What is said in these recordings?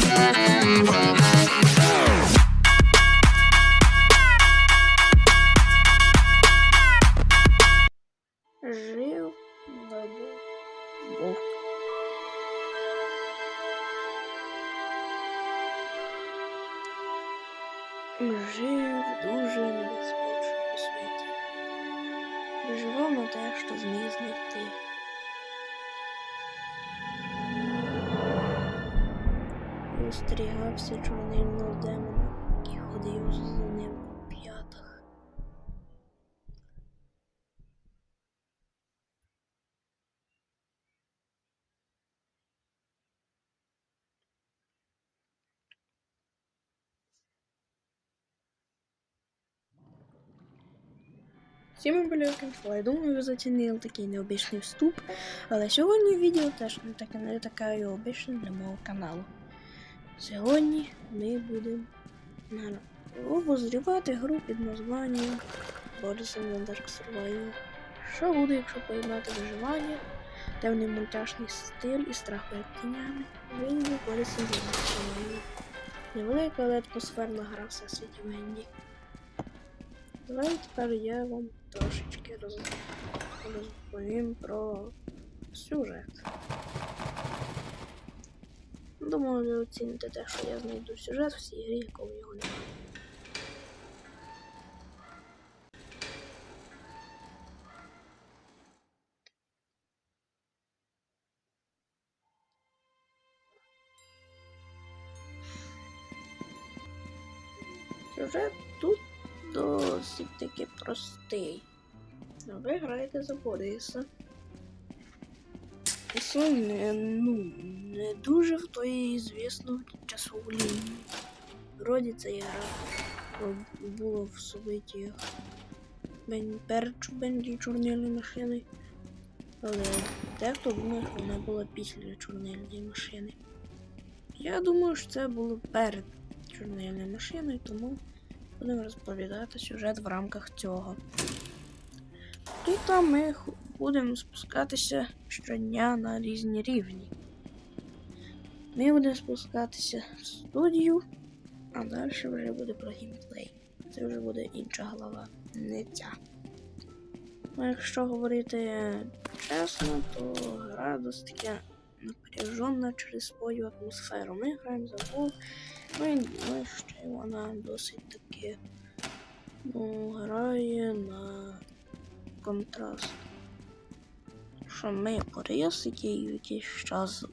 Yeah. Всім Контрол. Я думаю, ви зацінили такий необичний вступ. Але сьогодні відео теж не таке не таке і обичне для мого каналу. Сьогодні ми будемо обозрівати гру під названням Boris in Dark Survival. Що буде, якщо поєднати виживання, темний мультяшний стиль і страх перед тінями? Вийде Boris in Dark Survival. Невелика, але атмосферна гра всесвіті Венді. Давайте тепер я вам трошечки роз... розповім про сюжет. Думаю, ви оціните те, що я знайду сюжет в цій грі, якого його немає. Сюжет тут досить таки простий. Ви граєте за Бориса. І це не, ну, не дуже в той звісну часову лінію. Вроді це гра була в событиях Бен, перед Бенді чорнильної машини. Але дехто думає, що вона була після чорнильної машини. Я думаю, що це було перед чорнильною машиною, тому будемо розповідати сюжет в рамках цього. Тут ми будемо спускатися щодня на різні рівні. Ми будемо спускатися в студію, а далі вже буде про геймплей. Це вже буде інша глава, не ця. Ну, якщо говорити чесно, то гра досить таки напряжена через свою атмосферу. Ми граємо за Вов, ну і ну, ще вона досить таки ну, грає на контраст. Що ми Борис, який якийсь час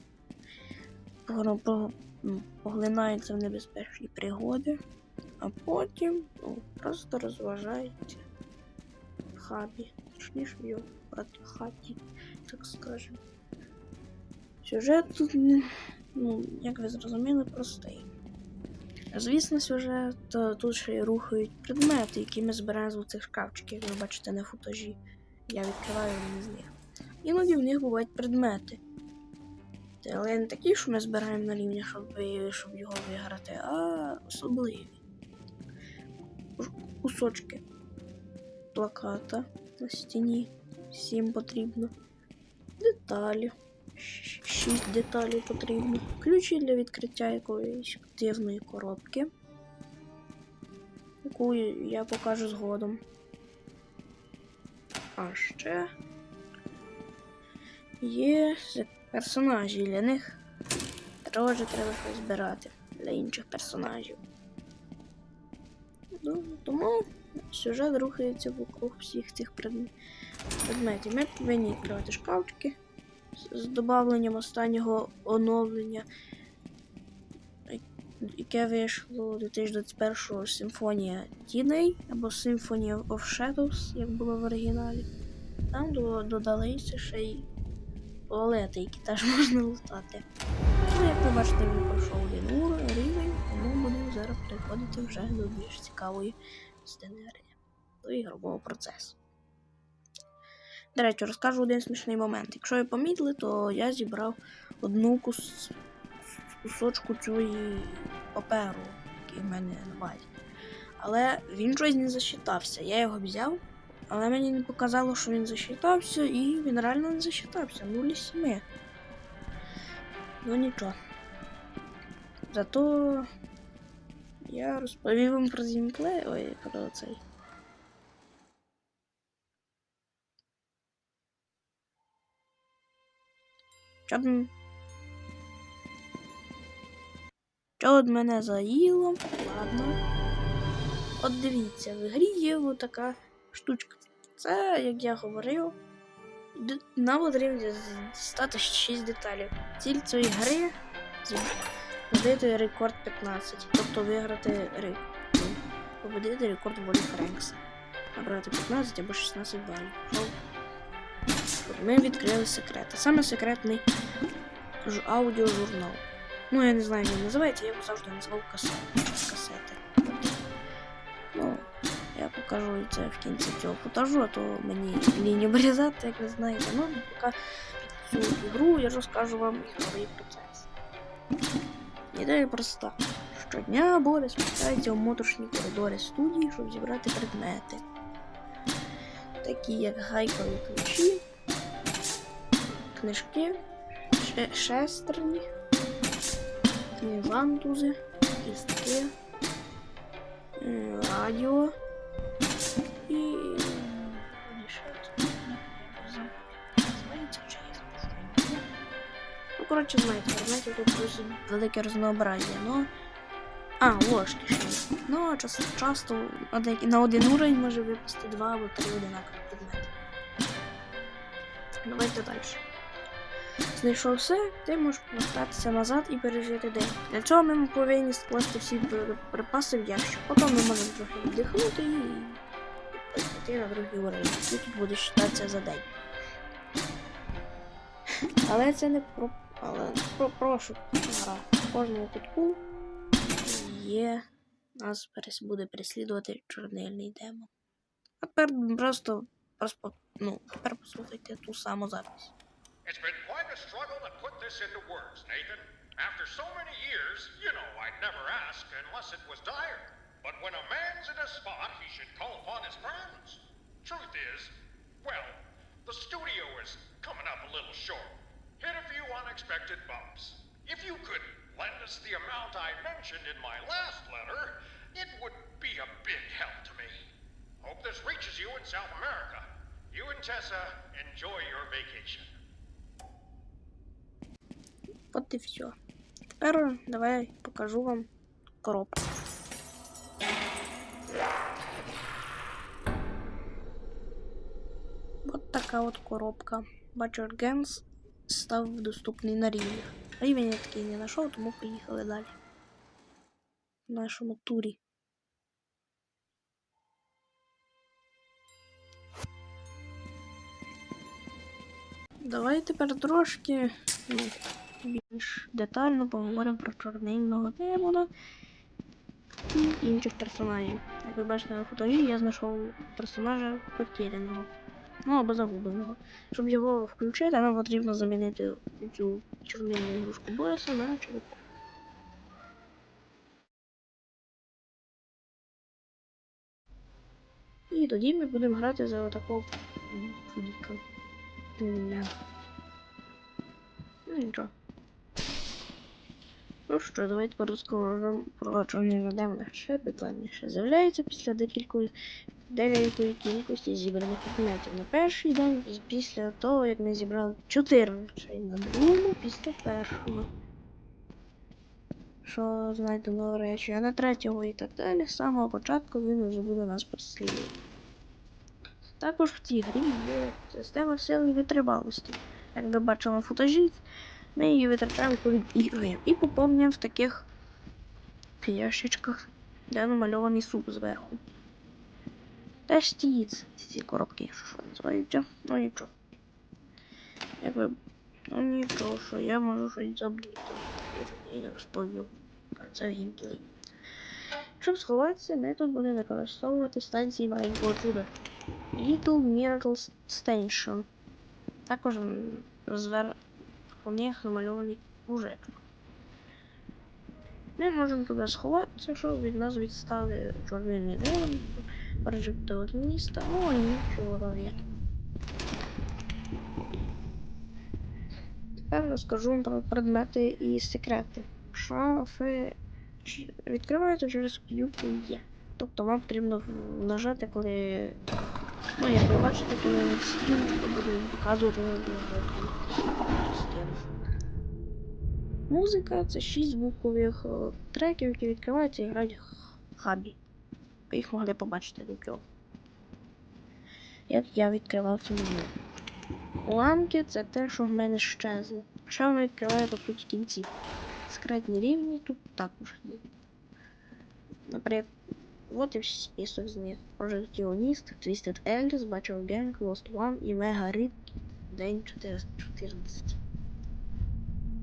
погро- поглинається в небезпечні пригоди, а потім ну, просто розважається в хабі, точніше в його хат- хаті, так скажемо. Сюжет тут, ну, як ви зрозуміли, простий. Звісно, сюжет тут ще й рухають предмети, які ми збираємо з цих шкафчиків, як ви бачите на футажі. Я відкриваю один з них. Іноді в них бувають предмети. Але не такі, що ми збираємо на рівні, щоб, щоб його виграти, а особливі. Кусочки плаката на стіні. Всім потрібно. Деталі. Щ- Шість деталей потрібно. Ключі для відкриття якоїсь активної коробки, яку я покажу згодом. А ще є персонажі для них. Теж треба щось збирати для інших персонажів. Ну, тому сюжет рухається вокруг всіх цих предметів. Ми повинні відкривати шкафчики з- додавленням останнього оновлення, яке вийшло 2021 Симфонія Тіней або Symphony of Shadows, як було в оригіналі. Там до- додалися ще й туалети, які теж можна лутати. Ну, як ви бачите, він пройшов один рівень, тому будемо зараз переходити вже до більш цікавої гри, до ігрового процесу. До речі, розкажу один смішний момент. Якщо ви помітили, то я зібрав одну кус... кусочку цієї паперу, який в мене на базі. Але він щось не засчитався. Я його взяв, але мені не показало, що він засчитався, і він реально не засчитався. 0,7. Ну нічого. Зато я розповів вам про геймплей. Ой, про цей. Щоб... Що от мене заїло? Ладно. От дивіться, в грі є така штучка. Це, як я говорив, нам потрібно дістати 6 деталей. Ціль цієї гри побити рекорд 15. Тобто виграти рек... ну, победити рекорд Волі Френкса. Набрати 15 або 16 балів. Ми відкрили секрет. А саме секретний аудіожурнал. Ну, я не знаю, як він називається, я його завжди називав касет. касети. Ну, я покажу це в кінці цього футажу, а то мені лінію обрізати, як ви знаєте. Ну, поки цю ігру я розкажу вам ігровий процес. Ідея проста. Щодня Борис спускається у моторшні коридори студії, щоб зібрати предмети. Такі як гайкові ключі, книжки, ше- шестерні, вантузи, кістки, е, радіо і. Ну, коротше, знаєте, предметів тут дуже велике разнообразие, но. А, ложки ще. Ну, часто, часто на один уровень може випасти два або три одинакові предмети. Давайте далі. Знайшов все, ти можеш повертатися назад і пережити день. Для цього ми повинні скласти всі при- припаси в ящик. Потім ми можемо трохи віддихнути і піти на другий уровень. Тут буде вважатися за день. Але це не про. Але про прошу гра. В кожному кутку є. Нас буде переслідувати чорнильний демон. А тепер просто, просто ну, тепер послухайте ту саму запись. It's been quite a struggle to put this into words, Nathan. After so many years, you know I'd never ask unless it was dire. But when a man's in a spot, he should call upon his friends. Truth is, well, the studio is coming up a little short. Hit a few unexpected bumps. If you could lend us the amount I mentioned in my last letter, it would be a big help to me. Hope this reaches you in South America. You and Tessa enjoy your vacation. От і все. Тепер давай покажу вам коробку. От така от коробка. Бачу, Генс став доступний на рівнях. Рівень я такий не знайшов, тому поїхали далі. В нашому турі. Давай тепер трошки ну, більш детально поговоримо про чорнильного демона і інших персонажів. Як ви бачите на фотові, я знайшов персонажа потеряного. Ну або загубленого. Щоб його включити, нам потрібно замінити цю чорнильну ігрушку Бориса на черепаху. І тоді ми будемо грати за отакого. М, Ну нічого. Ну що, давайте порозкажемо про чорний демона ще детальніше. З'являється після декількох деякої кількості зібраних предметів на перший день, і після того, як ми зібрали 4 речей на другому, після першого. Що знаєте нові речі, а на третього і так далі, з самого початку він вже буде нас переслідувати. Також в цій грі є система сили витривалості. Як ви бачили на футажі, ми її витрачаємо перед ігрою і поповнюємо в таких ящичках, де намальований суп зверху. Теж ці, ці коробки, що називаються, ну нічого. Як ви, ну нічого, що я можу щось забути. Я розповів про це в. Щоб сховатися, метод буде використовувати станції маленького чуда. Little Miracle Station. Також розвер... у них намальований мужик. Ми можемо туди сховатися, щоб від нас відстали чорний демон, пережити міста, ну і нічого є. Тепер розкажу вам про предмети і секрети. шафи відкриваються через Є. Тобто вам потрібно нажати, коли. Ну, як ви бачите, коли стріночку буде показувати. Музика це шість звукових е, треків, які відкриваються і грають хабі. Ви їх могли побачити до цього. Як я відкривав цю меню. Уламки це те, що в мене щезло. Ще воно відкриває по суті кінці. Секретні рівні тут також є. Наприклад, от і всі список з них. Прожекціоніст, Twisted Alice, Bachelor Gang, Lost One і Mega Rip День 414.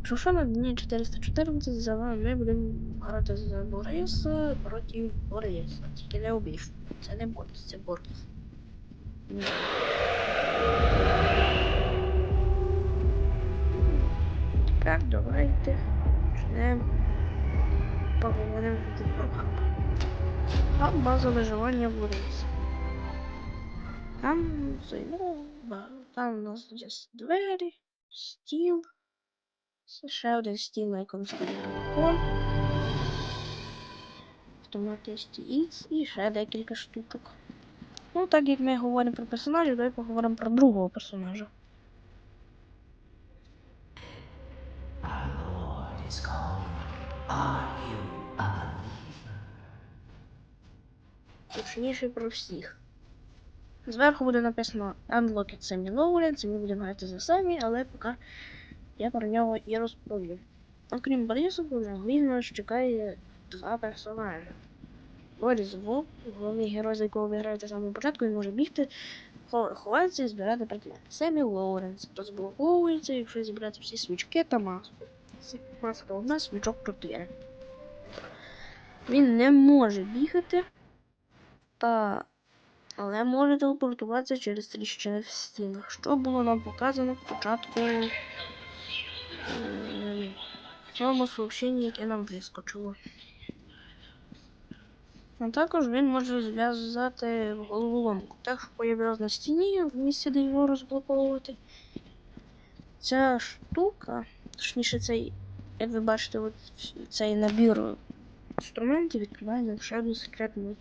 Що що на дні 414 за вами ми будемо грати за Бориса проти Бориса. Тільки не обіж. Це не Борис, це Борис. Так, давайте почнемо. Поговоримо про хаб. Хаб база виживання Бориса. Там, ну, там у нас є двері, стіл. Це ще один стіл, на якому стоїть телефон. Автоматисті X і ще декілька штучок. Ну, так як ми говоримо про персонажів, давай поговоримо про другого персонажа. Точніше про всіх. Зверху буде написано Unlocked Sammy Lowlands, ми будемо грати за самі, але поки я про нього і розповім. Окрім Бориса, він нас чекає два персонажі. Борис Вовк, головний герой, за якого ви граєте з початку, він може бігти, хо- ховатися і збирати предмети. Семі Лоуренс розблоковується, якщо зібрати всі свічки та маску. Маска одна, свічок чотири. Він не може бігати, та... але може телепортуватися через тріщини в стінах, що було нам показано в початку в цьому сообщенні, яке нам вискочило. А також він може зв'язати головоломку. Так, що появилась на стіні в місці, де його розблоковувати. Ця штука, точніше, цей, як ви бачите, от цей набір інструментів відкриває нам ще один секретний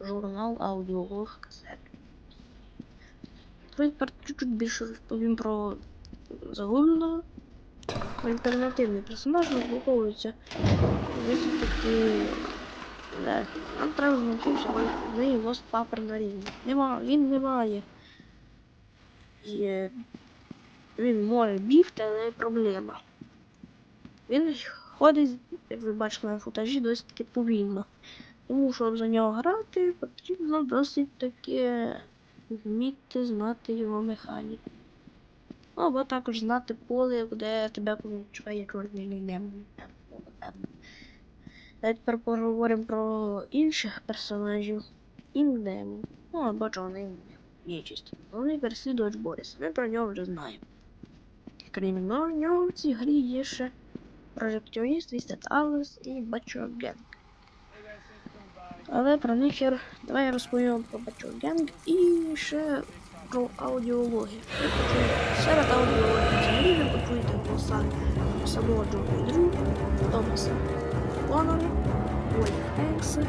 журнал аудіолог касет. Тепер чуть-чуть більше розповім про загубленого. Альтернативний персонаж розблоковується. Таки. Да. Нам треба знайти сьогодні Lost Paper на рівні. Нема, він не має. Він може бігти, але проблема. Він ходить, як ви бачили на футажі, досить таки повільно. Тому щоб за нього грати, потрібно досить таки вміти знати його механіку. Або також знати поле, де тебе чекає чорний демон. Давайте тепер поговоримо про інших персонажів. Індемон. Ну, або Джона Нечисть. Головний переслідувач Борис. Ми про нього вже знаємо. Крім нього, в цій грі є ще прожекціоніст, Вістет Алес і Бачо Генг. Але про них я... давай я розповім про Бачо Генг і ще про аудіологію. Серед аудіології взагалі ви почуєте самого Джона Дрю, Томаса Конора, Уейт Хенкса,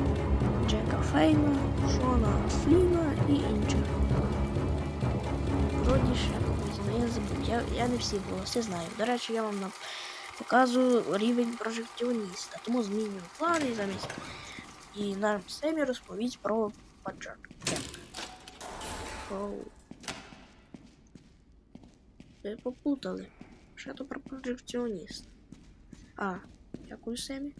Джека Фейна, Шона Фліна і інших. Вроді ще когось, я забув. Я, я не всі голоси знаю. До речі, я вам показую рівень прожекціоніста, тому змінюю плани і замість. І нам Семі розповість про Баджак. Шоу. Ви попутали. Що то про прожекціоніст? А, дякую Семі.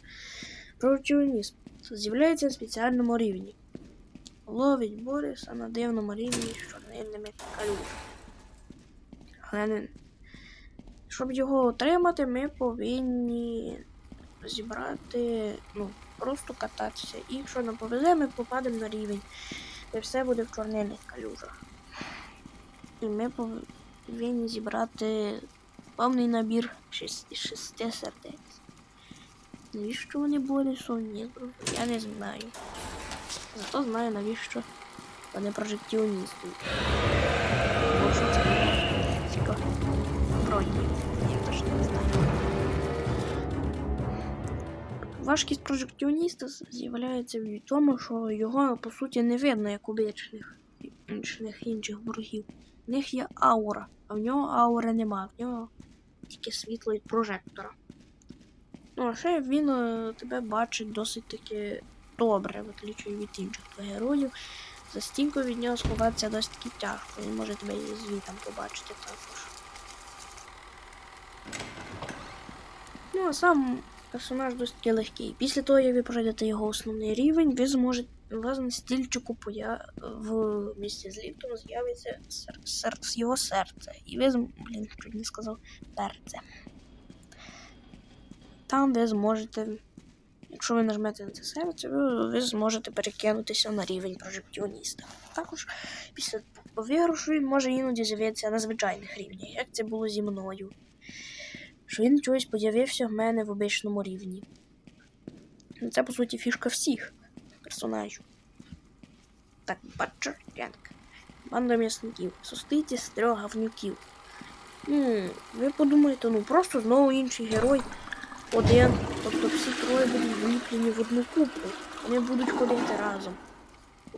Прожекціоніст з'являється на спеціальному рівні. Ловить Бориса на дивному рівні з чорнильними калюжами. Щоб його отримати, ми повинні зібрати, ну, просто кататися. І якщо нам повезе, ми попадемо на рівень, де все буде в чорнильних калюжах. І ми повинні зібрати повний набір шести, шести сердець. Навіщо вони були сонні? Я не знаю. Зато знаю, навіщо вони що цікаво. Точно не знаю. важкість прожектіоніста з'являється в тому, що його по суті не видно, як у вічних інших ворогів. В них є аура, а в нього аури нема, в нього тільки світло від прожектора. Ну, а ще він е, тебе бачить досить таки добре, в отличие від інших твоїх героїв. За стінкою від нього сховатися досить таки тяжко. Він може тебе і звітом побачити також. Ну, а сам персонаж досить легкий. Після того, як ви пройдете його основний рівень, ви зможете на стільчику поя... в місці з ліфтом з'явиться сер... сер... його серце. І ви блін, чуть не сказав перце. Там ви зможете, якщо ви нажмете на це серце, ви, ви зможете перекинутися на рівень прожектіоніста. Також після виграшу він може іноді з'явитися на звичайних рівнях, як це було зі мною. Що він чогось з'явився в мене в обичному рівні. Це, по суті, фішка всіх персонажів. Так, Бачертянка. Банда м'ясників. Сустиці з трьох гавнюків. Ну, ви подумаєте, ну просто знову інший герой один. Тобто всі троє будуть вліплені в одну купу. Вони будуть ходити разом.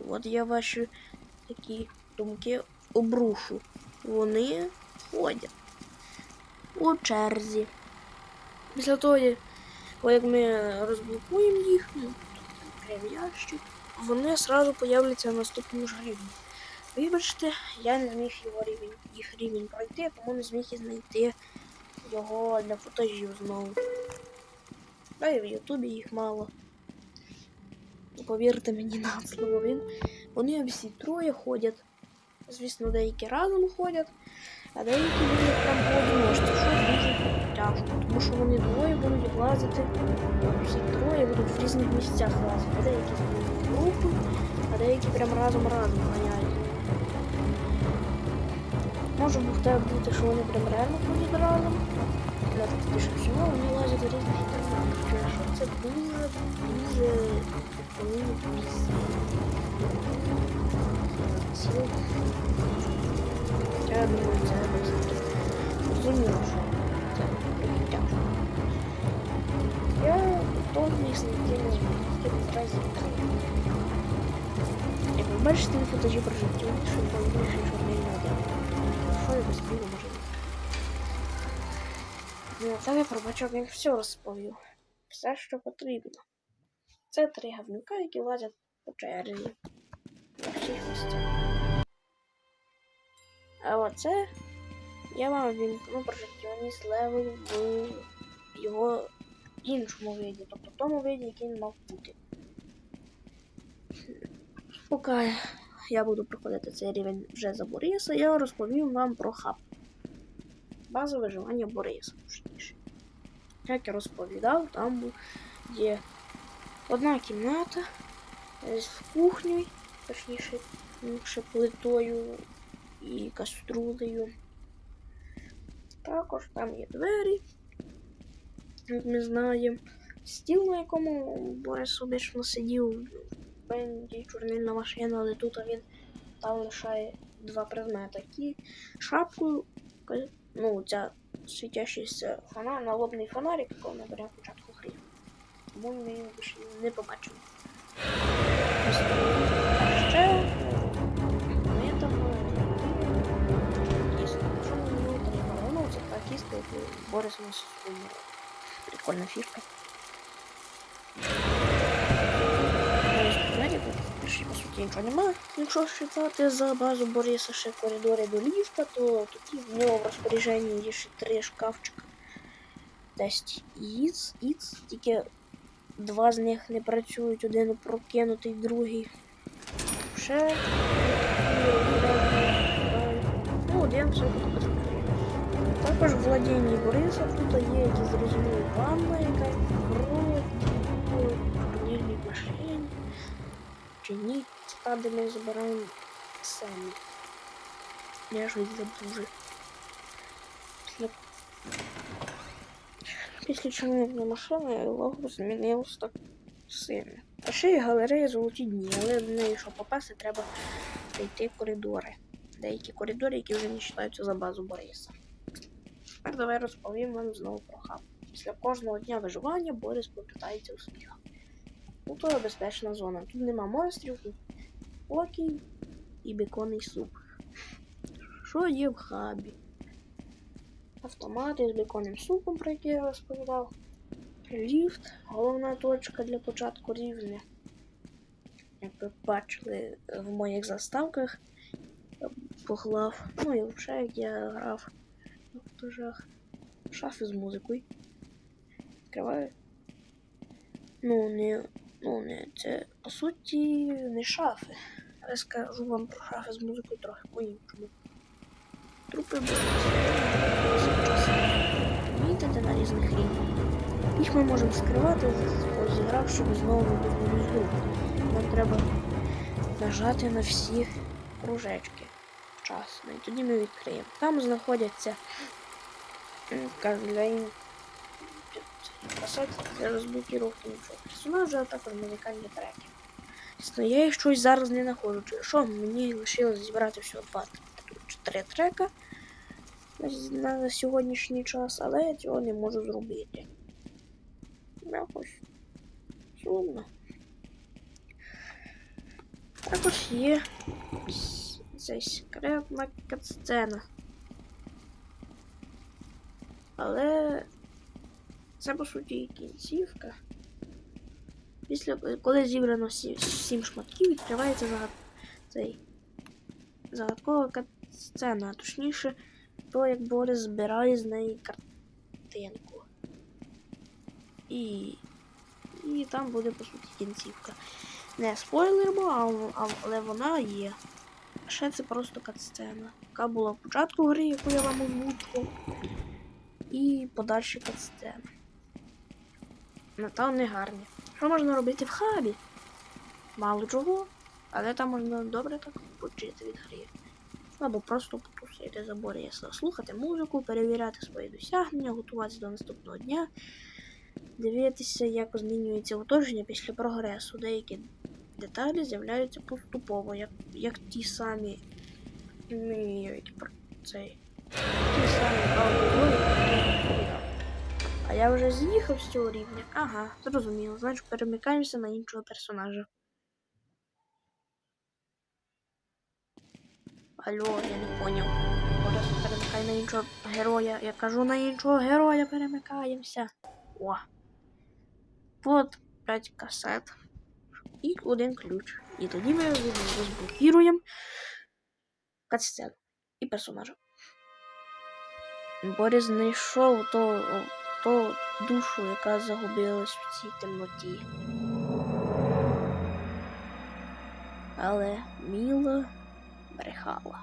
От я ваші такі думки обрушу. Вони ходять у черзі. Після того, як ми розблокуємо їх, прям ящик, вони одразу появляться на наступному ж рівні. Вибачте, я не зміг його рівень, їх рівень пройти, тому не зміг і знайти його для футажів знову. Та і в Ютубі їх мало. Повірте мені на слово, він. Вони всі троє ходять. Звісно, деякі разом ходять, а деякі будуть прям поодиночці, що дуже тяжко, тому що вони двоє будуть лазити, всі троє будуть в різних місцях лазити. А деякі з групи, а деякі прям разом-разом ганяють. Може бути, бути, що вони прям реально ходять разом. Але більше всього вони лазять в різних інтернетах. Це дуже, дуже повинні сил. Я думаю, це досить зрозуміло, що це Я знайти на разів три. Як ви бачите на футажі про життя, що там більше чорний не один. Що я білу може бути? Ну, та я про бачок я все розповів. Все, що потрібно. Це три гавнюка, які лазять по черзі. На всіх місцях. А оце я вам вімкну прожектіоніст левел в його іншому виді, тобто в тому виді, який він мав бути. Поки я буду проходити цей рівень вже за Бориса, я розповім вам про хаб. База виживання Бориса. Як я розповідав, там є одна кімната з кухнею, точніше, плитою і каструлею. Також там є двері, як ми знаємо. Стіл, на якому Борис обично сидів, бенді, чорнильна машина, але тут він там лишає два предмети. Кі шапку, ну, ця світящийся фонар, налобний фонарик, якого ми беремо початку гри. Тому ми його не побачимо. Предметів тут більше, по суті, нічого немає. Якщо вважати за базу Бориса ще коридори до ліфта, то тоді в нього в розпорядженні є ще три шкафчика. Десь іц, іц, тільки два з них не працюють, один прокинутий, другий. Ще ну, один все тут працює. Також в владінні Бориса тут є якісь зрозумілі ванна, яка зброя, турнірні машини. Чи ні, та, ми забираємо самі. Я щось забув. Після, Після чорної машини лого змінилось так сильно. А ще є галерея золоті дні, але до неї, щоб попасти, треба пройти коридори. Деякі коридори, які вже не вважаються за базу Бориса. Давай розповім вам знову про хаб. Після кожного дня виживання Борис повертається у сміх. Ну то безпечна зона. Тут нема монстрів, спокій і беконний суп. Що є в хабі? Автомати з беконним супом, про який я розповідав. Ліфт, головна точка для початку рівня. Як ви бачили в моїх заставках, поглав. Ну і взагалі, як я грав на футажах. Шафи з музикою. Відкриваю. Ну, не. Ну, не, це по суті не шафи. Я скажу вам про шафи з музикою трохи по-іншому. Трупи Мітити на різних рівнях. Їх ми можемо скривати, зігравши знову гру. Нам треба нажати на всі кружечки вчасно. І тоді ми відкриємо. Там знаходяться м, кафель, касети для розблокіровки нічого. Персонажа, а також музикальні треки. Звісно, я їх щось зараз не знаходжу. Що мені лишилось зібрати всього два чи три трека на сьогоднішній час, але я цього не можу зробити. Якось сумно. Також є ця секретна катсцена. Але це по суті кінцівка. Після коли зібрано сі- сім шматків, відкривається загад... цей загадкова катсцена, точніше, то як Борис збирає з неї картинку. І. І там буде по суті кінцівка. Не спойлермо, але вона є. Ще це просто катсцена, яка була в початку гри, яку я вам озвучував. І подальші катсцени. Ну, там не гарні. Що можна робити в хабі? Мало чого, але там можна добре так почити від гри. Або просто потусити за Бориса, слухати музику, перевіряти свої досягнення, готуватися до наступного дня, дивитися, як змінюється оточення після прогресу. Деякі деталі з'являються поступово, як, як ті самі ну, про цей, ті самі аудіо. А я вже з'їхав з цього рівня. Ага, зрозуміло. Значить, перемикаємося на іншого персонажа. Алло, я не поняв. Борис, перемикай на іншого героя. Я кажу на іншого героя перемикаємося. О. Вот 5 касет. І один ключ. І тоді ми розблокіруємо катсцену і персонажа. Борис знайшов то, то душу, яка загубилась в цій темноті. Але Міла брехала.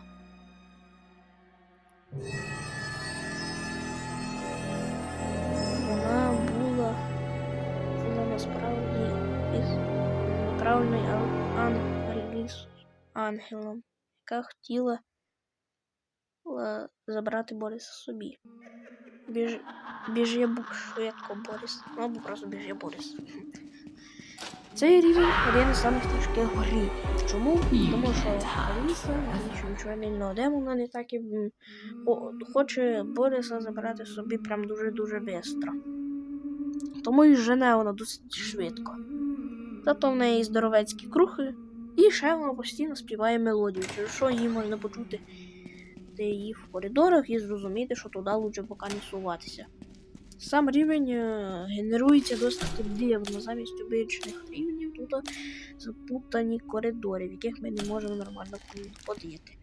Направлений ангеліс ангелом, яка хотіла е, забрати Бориса собі. Біж... Біжє швидко Борис. Ну або просто біжє Борис. Цей рівень один із самих тяжких в грі. Чому? Тому що Аліса, чорнильного демона, не так і хоче Бориса забрати собі прям дуже-дуже швидко. Тому і жене вона досить швидко. Зато в неї здоровецькі крухи, і ще вона постійно співає мелодію, через що її можна почути її в коридорах і зрозуміти, що туди лучше поки не суватися. Сам рівень е, генерується досить дивно. Замість обичних рівнів тут запутані коридори, в яких ми не можемо нормально ходити.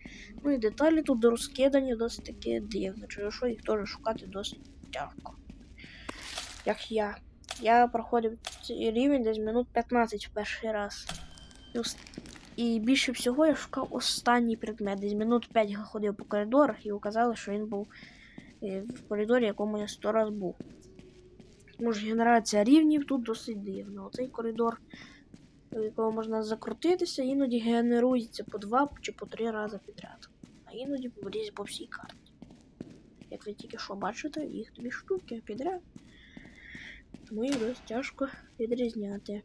Ну і деталі тут розкидані досить таки дивно, через що їх теж шукати досить тяжко. Як я. Я проходив цей рівень десь минут 15 в перший раз. І, більше всього я шукав останній предмет. Десь минут 5 ходив по коридорах і оказалось, що він був е, в коридорі, якому я сто раз був. Тому ж генерація рівнів тут досить дивна. Оцей коридор, в якого можна закрутитися, іноді генерується по два чи по три рази підряд. А іноді порізь по всій карті. Як ви тільки що бачите, їх дві штуки підряд. Тому їх тяжко відрізняти.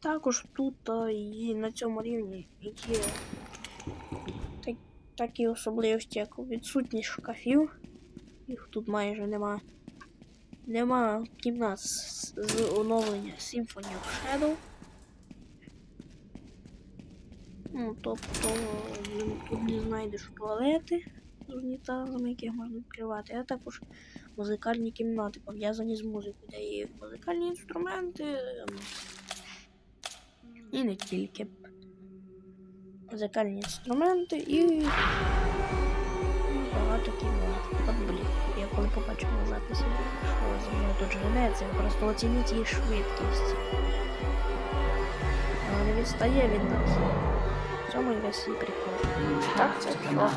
Також тут а, і на цьому рівні є так, такі особливості, як відсутність шкафів. Їх тут майже нема. Нема кімнат з, з оновлення Symphony of Shadow. Ну, тобто тут не знайдеш туалети з унітазами, яких можна відкривати, а також музикальні кімнати, пов'язані з музикою, де є музикальні інструменти. ем, І не тільки. Музикальні інструменти і багато кімнат. От блін, я коли побачив на записі, що зі мною тут женеться, просто оцініть її швидкість. Вона не відстає від нас. В цьому і весь її прикол. Так, це to